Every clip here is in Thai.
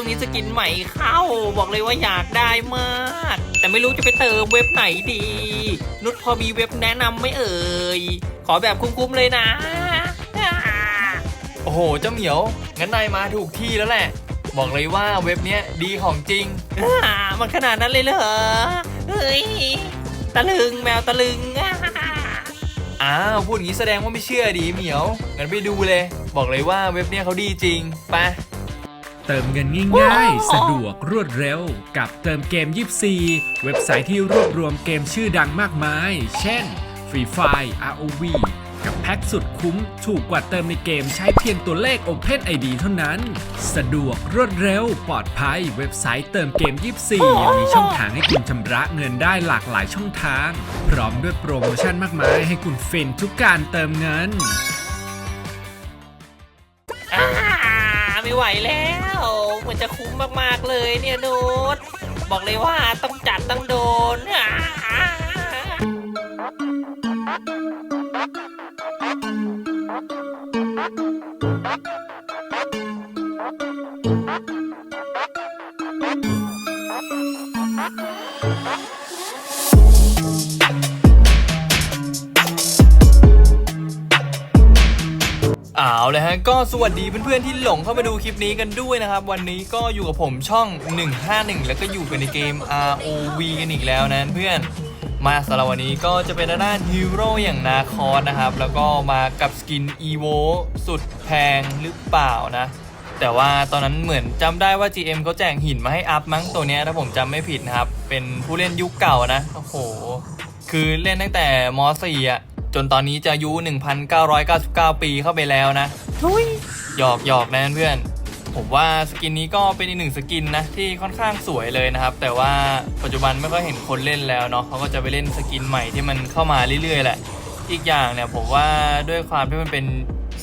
ช่วงนี้สกินใหม่เข้า บอกเลยว่าอยากได้มาก แต่ไม่รู้จะไปเติมเว็บไหนดี นุชพอมีเว็บแนะนำไหม่เอ่ย ขอแบบคุ้มๆเลยนะ โอ้โห เจ้าเหมียว งั้นนายมาถูกที่แล้วแหละ บอกเลยว่าเว็บเนี้ยดีของจริงอ่ามันขนาดนั้นเลยเหรอ เฮ้ย ตะลึงแมวตะลึงอะอ้าวพูดอย่างนี้แสดงว่าไม่เชื่อดีเหมียว งั้นไปดูเลย บอกเลยว่าเว็บเนี้ยเขาดีจริงไป เติมเงินง่ายๆ สะดวกรวดเร็ว กับเติมเกม 24 เว็บไซต์ที่รวบรวมเกมชื่อดังมากมาย เช่น Free Fire ROV กับแพ็กสุดคุ้ม ถูกกว่าเติมในเกมใช้เพียงตัวเลข Open ID เท่านั้น สะดวกรวดเร็ว ปลอดภัย เว็บไซต์เติมเกม 24 ยังมีช่องทางให้คุณชำระเงินได้หลากหลายช่องทาง พร้อมด้วยโปรโมชั่นมากมายให้คุณฟินทุกการเติมเงิน อ่า ไม่ไหวแล้ว เหมือนจะคุ้มมากๆเลยเนี่ยนุชบอกเลยว่าต้องจัดต้องโดนอ่า ก็สวัสดีเพื่อนๆที่หลงเข้ามาดูคลิปนี้กันด้วยนะครับ วันนี้ก็อยู่กับผมช่อง 151 แล้วก็อยู่กันในเกม ROV กันอีกแล้วนะเพื่อนมาสำหรับวันนี้ก็จะเป็นด้านฮีโร่อย่างนาคอสนะครับ แล้วก็มากับสกิน EVO สุดแพงหรือเปล่านะ แต่ว่าตอนนั้นเหมือนจำได้ว่า GM เขาแจกหินมาให้อัพมั้งตัวนี้ถ้าผมจำไม่ผิดนะครับ เป็นผู้เล่นยุคเก่านะ โอ้โห คือเล่นตั้งแต่ม .4 อะ จนตอนนี้จะอายุ 1,999 ปีเข้าไปแล้วนะทุยหยอกหยอกนะเพื่อน ผมว่าสกินนี้ก็เป็นอีกหนึ่งสกินนะที่ค่อนข้างสวยเลยนะครับ แต่ว่าปัจจุบันไม่ค่อยเห็นคนเล่นแล้วเนาะเขาก็จะไปเล่นสกินใหม่ที่มันเข้ามาเรื่อยๆแหละ อีกอย่างเนี่ยผมว่าด้วยความที่มันเป็น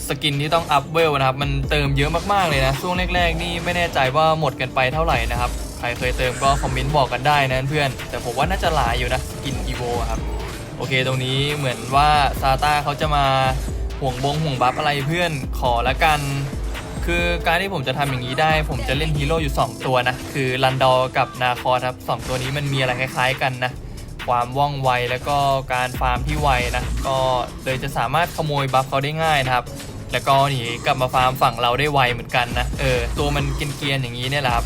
สกินที่ต้องอัพเวลนะครับ มันเติมเยอะมากๆเลยนะ ช่วงแรกๆนี่ไม่แน่ใจว่าหมดกันไปเท่าไหร่นะครับ ใครเคยเติมก็คอมเมนต์บอกกันได้นะเพื่อน แต่ผมว่าน่าจะหลายอยู่นะสกินอีโวครับ โอเคตรงนี้เหมือนว่าซาต้าเขาจะมาห่วงบงห่วงบัฟอะไรเพื่อนขอละกัน คือการที่ผมจะทำอย่างนี้ได้ ผมจะเล่นฮีโร่อยู่ 2 ตัวนะ คือรันดอกับนาคอครับสองตัวนี้มันมีอะไรคล้าย ๆ กันนะ ความว่องไวแล้วก็การฟาร์มที่ไวนะ ก็เลยจะสามารถขโมยบัฟเขาได้ง่ายนะครับแล้วก็หนีกลับมาฟาร์มฝั่งเราได้ไวเหมือนกันนะเออตัวมันเกรียนๆอย่างนี้เนี่ยแหละครับ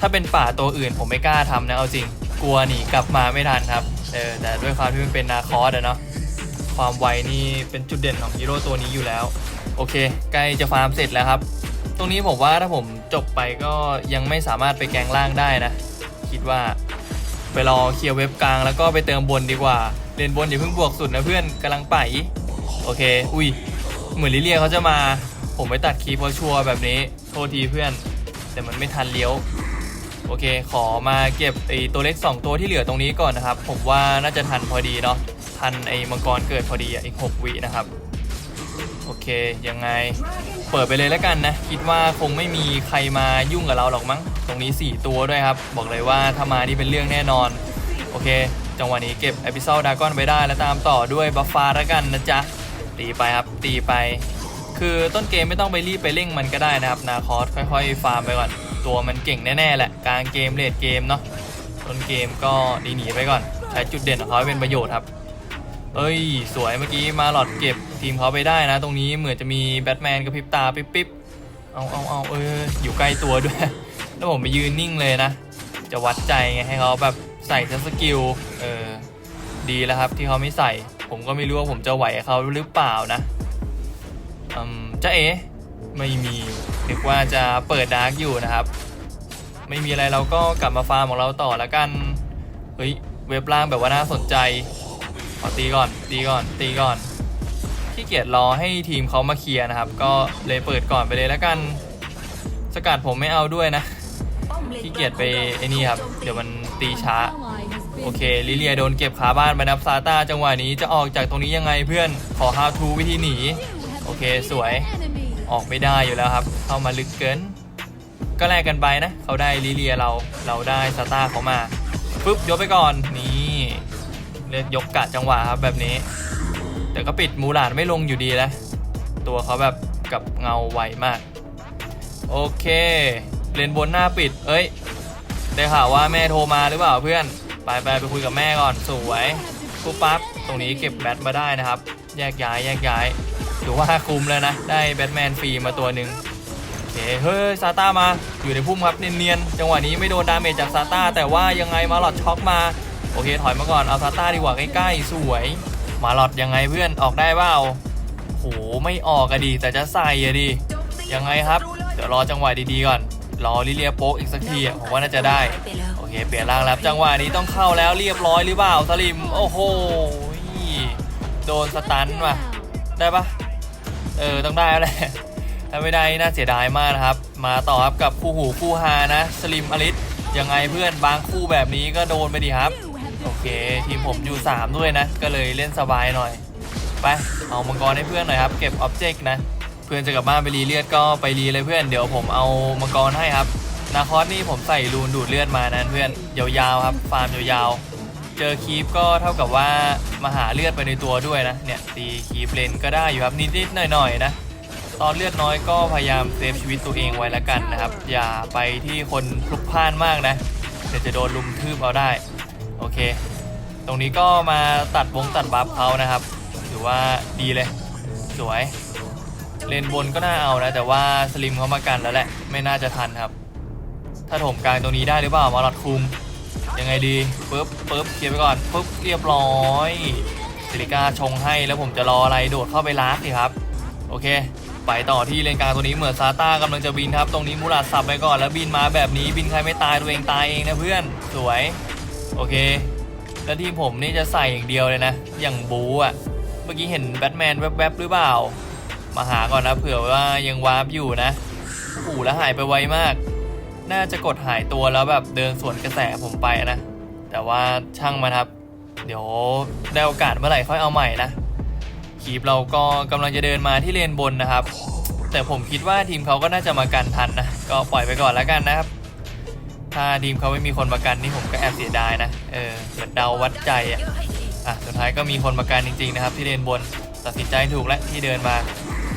ถ้าเป็นป่าตัวอื่นผมไม่กล้าทำนะเอาจริงกลัวหนีกลับมาไม่ทันครับ เออแต่ด้วยความที่มันเป็นนาคอสอะเนาะความไวนี่เป็นจุดเด่นของฮีโร่ตัวนี้อยู่แล้ว โอเค ใกล้จะฟาร์มเสร็จแล้วครับ ตรงนี้ผมว่าถ้าผมจบไปก็ยังไม่สามารถไปแกงล่างได้นะ คิดว่าไปรอเคลียร์เว็บกลางแล้วก็ไปเติมบนดีกว่าเล่นบนอย่าเพิ่งบวกสุดนะเพื่อนกำลังไปโอเค อุ้ยเหมือนลิเลียเขาจะมา ผมไปตัดคีย์พอชัวร์แบบนี้โทษทีเพื่อน แต่มันไม่ทันเลี้ยว โอเค ขอมาเก็บไอตัวเล็ก 2 ตัวที่เหลือตรงนี้ก่อนนะครับ ผมว่าน่าจะทันพอดีเนาะทันไอมังกรเกิดพอดีอะอีก 6 วินะครับ โอเค ยังไงเปิดไปเลยแล้วกันนะ คิดว่าคงไม่มีใครมายุ่งกับเราหรอกมั้ง ตรงนี้ 4 ตัวด้วยครับ บอกเลยว่าถ้ามานี่เป็นเรื่องแน่นอน โอเค จังหวะนี้เก็บ e อพิ o d ดดากอนไปได้แล้วตามต่อด้วยบัฟฟาแล้วกันนะจ๊ะตีไปครับตีไป คือต้นเกมไม่ต้องไปรีบไปเร่งมันก็ได้นะครับนาคอสค่อยๆฟาร์มไปก่อน ตัวมันเก่งแน่ๆแหละกลางเกมเลดเกมเนาะต้นเกมก็ดีหนีไปก่อน ใช้จุดเด่นของเขาเป็นประโยชน์ครับ เอ้ย สวยเมื่อกี้มาหลอดเก็บทีมเขาไปได้นะ ตรงนี้เหมือนจะมีแบทแมนกระพริบตาปิ๊บปิ๊บเอาเอาเอาเอออยู่ใกล้ตัวด้วย แล้วผมไปยืนนิ่งเลยนะ จะวัดใจไงให้เขาแบบใส่ทัสกิลเออดีแล้วครับที่เขาไม่ใส่ ผมก็ไม่รู้ว่าผมจะไหวเขาหรือเปล่านะอืมจ้าเอ๋ ไม่มีนึกว่าจะเปิดดาร์กอยู่นะครับ ไม่มีอะไรเราก็กลับมาฟาร์มของเราต่อแล้วกัน เฮ้ย เว็บล่างแบบว่าน่าสนใจขอตีก่อน ตีก่อน ตีก่อนขี้เกียจรอให้ทีมเขามาเคลียร์นะครับ ก็เลยเปิดก่อนไปเลยแล้วกัน สกัดผมไม่เอาด้วยนะขี้เกียจไปไอ้นี่ครับ เดี๋ยวมันตีช้า โอเค ลิเลียโดนเก็บขาบ้านไปนับซาต้าจังหวะนี้จะออกจากตรงนี้ยังไงเพื่อน ขอ how to วิธีหนี โอเค สวย ออกไม่ได้อยู่แล้วครับ เข้ามาลึกเกิน ก็แลกกันไปนะ เขาได้ลิเลียเรา เราได้ซาต้าเขามาปึ๊บยกไปก่อน นี่เลือกยกกะจังหวะครับแบบนี้ แต่ก็ปิดมูหลานไม่ลงอยู่ดีแล้วตัวเขาแบบกับเงาไวมาก โอเค เลนบนหน้าปิด เอ้ย ได้ข่าวว่าแม่โทรมาหรือเปล่าเพื่อน ไปไปไปคุยกับแม่ก่อน สวยปุ๊บปั๊บ ตรงนี้เก็บแบทมาได้นะครับ แยกย้ายแยกย้าย ถือว่าคุ้มแล้วนะ ได้แบทแมนฟรีมาตัวหนึ่งโอเคเฮ้ยซาต้ามาอยู่ในพุ่มครับเนียนๆจังหวะนี้ไม่โดนดาเมจจากซาต้าแต่ว่ายังไงมาหลอดช็อกมา โอเคถอยมาก่อนเอาซาต้าดีกว่าใกล้ๆสวย มาหลอดยังไงเพื่อนออกได้เปล่าโหไม่ออกอะดีแต่จะใส่อะดียังไงครับ เดี๋ยวรอจังหวะดีๆก่อน รอลิเลียโป๊กอีกสักทีผมว่าน่าจะได้ โอเค เปลี่ยนร่างแล้วจังหวะนี้ต้องเข้าแล้วเรียบร้อยหรือเปล่าสลิมโอ้โหโดนสตันว่ะได้ปะ ออต้องได้แล้วแหละถ้าไม่ได้น่าเสียดายมากนะครับ มาต่อครับกับคู่หูคู่ฮานะสลิมอลิสยังไงเพื่อนบางคู่แบบนี้ก็โดนไปดีครับ โอเค ทีมผมอยู่ 3 ด้วยนะ ก็เลยเล่นสบายหน่อย ไป เอามังกรให้เพื่อนหน่อยครับ เก็บอ็อบเจกต์นะ เพื่อนจะกลับบ้านไปรีเลือดก็ไปรีเลยเพื่อน เดี๋ยวผมเอามังกรให้ครับ นาคอสนี่ผมใส่รูนดูดเลือดมานะเพื่อนยาวๆครับฟาร์มยาวๆ เจอคีปก็เท่ากับว่ามาหาเลือดไปในตัวด้วยนะเนี่ยตีคีปเลนก็ได้อยู่ครับนิดๆหน่อยๆนะตอนเลือดน้อยก็พยายามเซฟชีวิตตัวเองไว้ละกันนะครับ อย่าไปที่คนพลุกพล่านมากนะเดี๋ยวจะโดนลุมทืบเอาได้โอเค ตรงนี้ก็มาตัดวงตัดบัฟเขานะครับถือว่าดีเลย สวยเลนบนก็น่าเอานะ แต่ว่าสลิมเขามากันแล้วแหละ ไม่น่าจะทันครับ ถ้าถมกลางตรงนี้ได้หรือเปล่ามาลอดคุม ยังไงดีปึ๊บปึ๊บเคลียร์ไปก่อนปึ๊บเรียบร้อยซิลิก้าชงให้แล้วผมจะรออะไรโดดเข้าไปล้างสิครับ โอเค ไปต่อที่เลนกลางตัวนี้เหมือนซาต้ากำลังจะบินครับ ตรงนี้มูราสับไปก่อนแล้วบินมาแบบนี้บินใครไม่ตายตัวเองตายเองนะเพื่อนสวยโอเค แล้วทีมผมนี่จะใส่อย่างเดียวเลยนะ อย่างบูอะเมื่อกี้เห็นแบทแมนแวบๆหรือเปล่า มาหาก่อนนะเผื่อว่ายังวาร์ปอยู่นะโอ้โหแล้วหายไปไวมาก น่าจะกดหายตัวแล้วแบบเดินสวนกระแสผมไปนะ แต่ว่าช่างมันครับ เดี๋ยวได้โอกาสเมื่อไหร่ค่อยเอาใหม่นะคีปเราก็กำลังจะเดินมาที่เลนบนนะครับ แต่ผมคิดว่าทีมเขาก็น่าจะมากันทันนะ ก็ปล่อยไปก่อนแล้วกันนะครับ ถ้าทีมเขาไม่มีคนประกันนี่ผมก็แอบเสียดายนะ เออเหมือนเดาวัดใจอะ อะ สุดท้ายก็มีคนประกันจริงๆนะครับ ที่เลนบน ตัดสินใจถูกแล้วที่เดินมา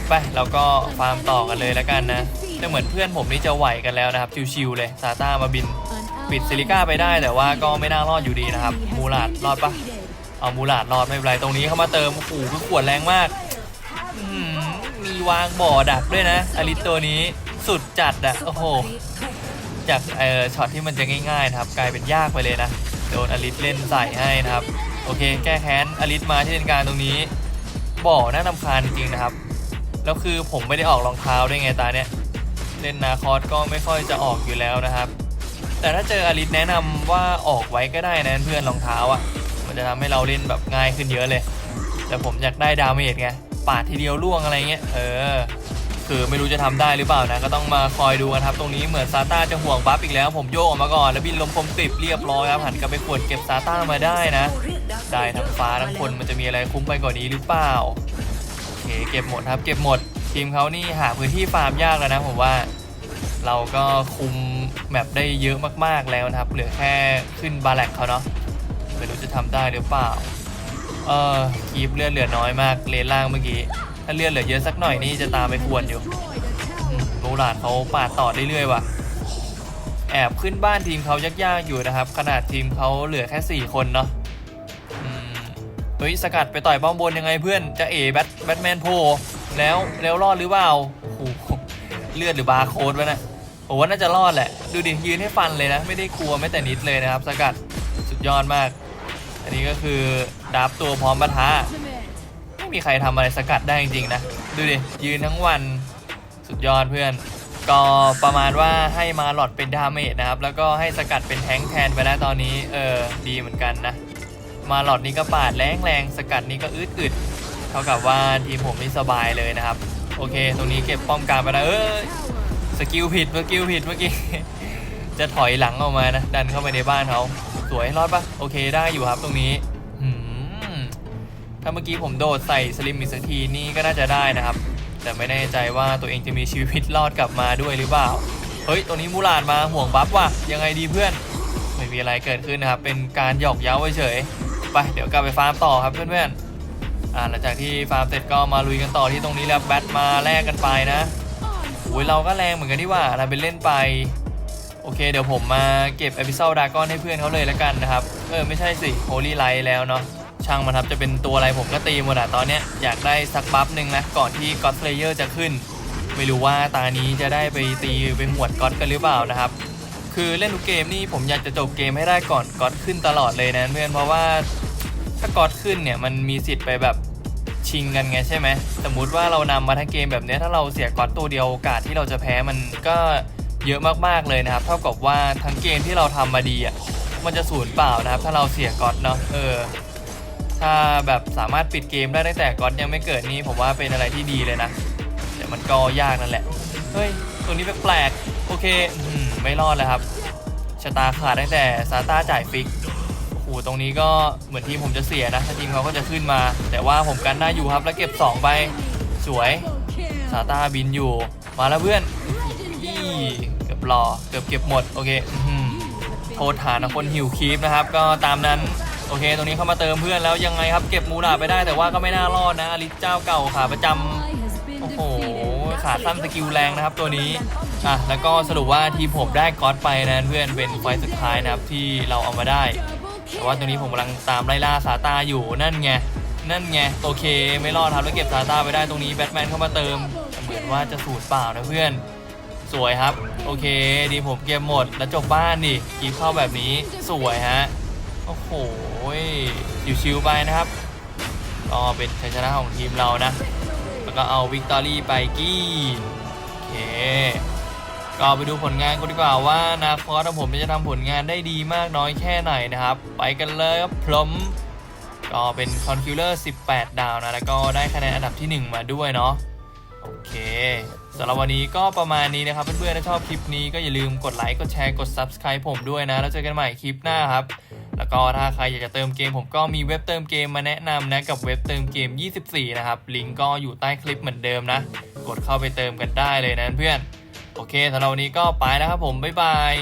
ไปเราก็ฟาร์มต่อกันเลยแล้วกันนะ แต่เหมือนเพื่อนผมนี่จะไหวกันแล้วนะครับ ชิวๆเลยซาต้ามาบิน ปิดซิลิก้าไปได้แต่ว่าก็ไม่น่ารอดอยู่ดีนะครับ มูลาดรอดปะเอามูลาดรอดไม่เป็นไรตรงนี้เข้ามาเติมโอ้โหคือขวดแรงมากอื้อหือมีวางบ่อดักด้วยนะอลิสตัวนี้สุดจัดอะโอ้โหจากเอ่อช็อตที่มันจะง่ายๆนะครับ กลายเป็นยากไปเลยนะโดนอลิสเล่นใส่ให้นะครับ โอเค แก้แค้นอลิสมาที่เลนกลางตรงนี้บ่อน่านำคาญจริงๆนะครับแล้วคือผมไม่ได้ออกรองเท้าด้วยไงตาเนี้ย เล่นนาคอสก็ไม่ค่อยจะออกอยู่แล้วนะครับ แต่ถ้าเจออลิสแนะนำว่าออกไว้ก็ได้นะเพื่อนรองเท้าอะ มันจะทำให้เราเล่นแบบง่ายขึ้นเยอะเลย แต่ผมอยากได้ดาเมจไงปาดทีเดียวล่วงอะไรเงี้ยเออคือไม่รู้จะทำได้หรือเปล่านะ ก็ต้องมาคอยดูกันครับ ตรงนี้เหมือนซาต้าจะห่วงบัฟอีกแล้ว ผมโยกออกมาก่อน แล้วบินลมคมกริบเรียบร้อยครับหันกลับไปขวดเก็บซาต้ามาได้นะ ได้ทั้งฟ้าทั้งคนมันจะมีอะไรคุ้มไปกว่านี้หรือเปล่าโอเคเก็บหมดครับเก็บหมด ทีมเขานี่หาพื้นที่ฟาร์มยากแล้วนะผมว่าเราก็คุมแมปได้เยอะมากๆแล้วนะครับ เหลือแค่ขึ้นบาแลกเขาเนาะไม่รู้จะทำได้หรือเปล่า เออคีบเลือดเหลือน้อยมากเลนล่างเมื่อกี้ ถ้าเลือดเหลือเยอะสักหน่อยนี่จะตามไปควรอยู่อืมมูหลาดเขาปาดต่อเรื่อยๆว่ะ แอบขึ้นบ้านทีมเขายากๆอยู่นะครับ ขนาดทีมเขาเหลือแค่ 4 คนเนาะเฮ้ยสกัดไปต่อยป้อมบนยังไงเพื่อนจะเอแบทแบทแมนโผล่ แล้วแล้วรอดหรือเปล่าโอ้โหเลือดหรือบาร์โค้ดวะเนะ่ะผมว่าน่าจะรอดแหละ ดูดิยืนให้ฟันเลยนะ ไม่ได้กลัวแม้แต่นิดเลยนะครับ สกัดสุดยอดมาก อันนี้ก็คือดับตัวพร้อมปะทะไม่มีใครทำอะไรสกัดได้จริงๆนะ ดูดิยืนทั้งวันสุดยอดเพื่อน ก็ประมาณว่าให้มาหลอดเป็นดาเมจนะครับ แล้วก็ให้สกัดเป็นแทงแทนไปแล้วตอนนี้เออดีเหมือนกันนะ มาหลอดนี้ก็ปาดแรงแรงๆสกัดนี้ก็อึดอึด ท่ากับว่าทีมผมนี่สบายเลยนะครับ โอเค ตรงนี้เก็บป้อมกลางไปแล้วเอ้ยสกิลผิดสกิลผิดเมื่อกี้ จะถอยหลังออกมานะ ดันเข้าไปในบ้านเขาสวยรอดปะโอเคได้อยู่ครับตรงนี้ถ้าเมื่อกี้ผมโดดใส่สลิมอีกสักทีนี่ก็น่าจะได้นะครับ แต่ไม่แน่ใจว่าตัวเองจะมีชีวิตรอดกลับมาด้วยหรือเปล่า เฮ้ย ตัวนี้มูลาดมาห่วงบัฟว่ะ ยังไงดีเพื่อน ไม่มีอะไรเกิดขึ้นนะครับ เป็นการหยอกเย้าเฉยไป เดี๋ยวกลับไปฟาร์มต่อครับเพื่อนๆ อ่าหลังจากที่ฟาร์มเสร็จก็มาลุยกันต่อที่ตรงนี้แล้วแบทมาแลกกันไปนะโอ้ยเราก็แรงเหมือนกันที่ว่าเราเป็นเล่นไป โอเค เดี๋ยวผมมาเก็บ e p i s o d e Dragon ให้เพื่อนเขาเลยแล้วกันนะครับ เออ ไม่ใช่สิ Holy Light แล้วเนาะช่างมันครับจะเป็นตัวอะไรผมก็ตีหมดอะตอนเนี้ยอยากได้สักบัฟหนึ่งนะ ก่อนที่ God Slayer จะขึ้น ไม่รู้ว่าตานี้จะได้ไปตีไปหวดก๊อตกันหรือเปล่านะครับคือเล่นทุกเกมนี่ผมอยากจะจบเกมให้ได้ก่อนก๊อตขึ้นตลอดเลยนะเพื่อนเพราะว่า ก๊อตขึ้นเนี่ยมันมีสิทธิ์ไปแบบชิงกันไงใช่ไหมสมมุติว่าเรานำมาทั้งเกมแบบนี้ถ้าเราเสียก๊อตตัวเดียวโอกาสที่เราจะแพ้มันก็เยอะมากๆเลยนะครับ เท่ากับว่าทั้งเกมที่เราทำมาดีอะมันจะสูญเปล่านะครับ ถ้าเราเสียก๊อตเนาะเออถ้าแบบสามารถปิดเกมได้ตั้งแต่ก๊อตยังไม่เกิดนี่ผมว่าเป็นอะไรที่ดีเลยนะ แต่มันก็ยากนั่นแหละ เฮ้ย ตัวนี้แปลกๆโอเคอืไม่รอดแล้วครับ ชะตาขาดตั้งแต่ซาต้าจ่ายฟิก โอ้โหตรงนี้ก็เหมือนทีมผมจะเสียนะถ้าทีมเขาก็จะขึ้นมา แต่ว่าผมกันได้อยู่ครับแล้วเก็บ 2 ไป สวย ซาต้าบินอยู่ มาแล้วเพื่อนอีเกือบรอเกือบเก็บหมด โอเคโทษฐานนะคนหิวคีฟนะครับ ก็ตามนั้น โอเค ตรงนี้เข้ามาเติมเพื่อนแล้วยังไงครับ เก็บมูนาไปได้แต่ว่าก็ไม่น่ารอดนะอลิสเจ้าเก่าขาประจำโอ้โหขาสั้นสกิลแรงนะครับตัวนี้อะแล้วก็สรุปว่าทีผมได้ก๊อตไปนะเพื่อนเป็นไฟสุดท้ายนะครับที่เราเอามาได้ แต่ว่าตัวนี้ผมกำลังตามไล่ล่าซาตาอยู่นั่นไงนั่นไงโอเคไม่รอดครับแล้วเก็บซาตาไปได้ตรงนี้แบทแมนเข้ามาเติมเหมือนว่าจะสูญเปล่านะเพื่อน สวยครับ โอเค ดีผมเกมหมดแล้วจบบ้านดิกีบเข้าแบบนี้สวยฮะโอ้โหชิวๆไปนะครับก็เป็นชัยชนะของทีมเรานะ แล้วก็เอาวิกตอรี่ไปกี้โอเค ก็ไปดูผลงานกันดีกว่าว่านาคอสของผมจะทำผลงานได้ดีมากน้อยแค่ไหนนะครับ ไปกันเลยครับพร้อมก็เป็นคอนคิวเลอร์18 ดาวนะ แล้วก็ได้คะแนนอันดับที่ 1 มาด้วยเนาะโอเคสำหรับวันนี้ก็ประมาณนี้นะครับ เพื่อนๆถ้าชอบคลิปนี้ก็อย่าลืมกดไลค์กดแชร์กด Subscribe ผมด้วยนะ แล้วเจอกันใหม่คลิปหน้าครับ แล้วก็ถ้าใครอยากจะเติมเกม ผมก็มีเว็บเติมเกมมาแนะนำนะ กับเว็บเติมเกม 24 นะครับ ลิงก์ก็อยู่ใต้คลิปเหมือนเดิมนะ กดเข้าไปเติมกันได้เลยนะเพื่อน โอเคสำหรับวันนี้ก็ไปแล้วครับผม บ๊ายบาย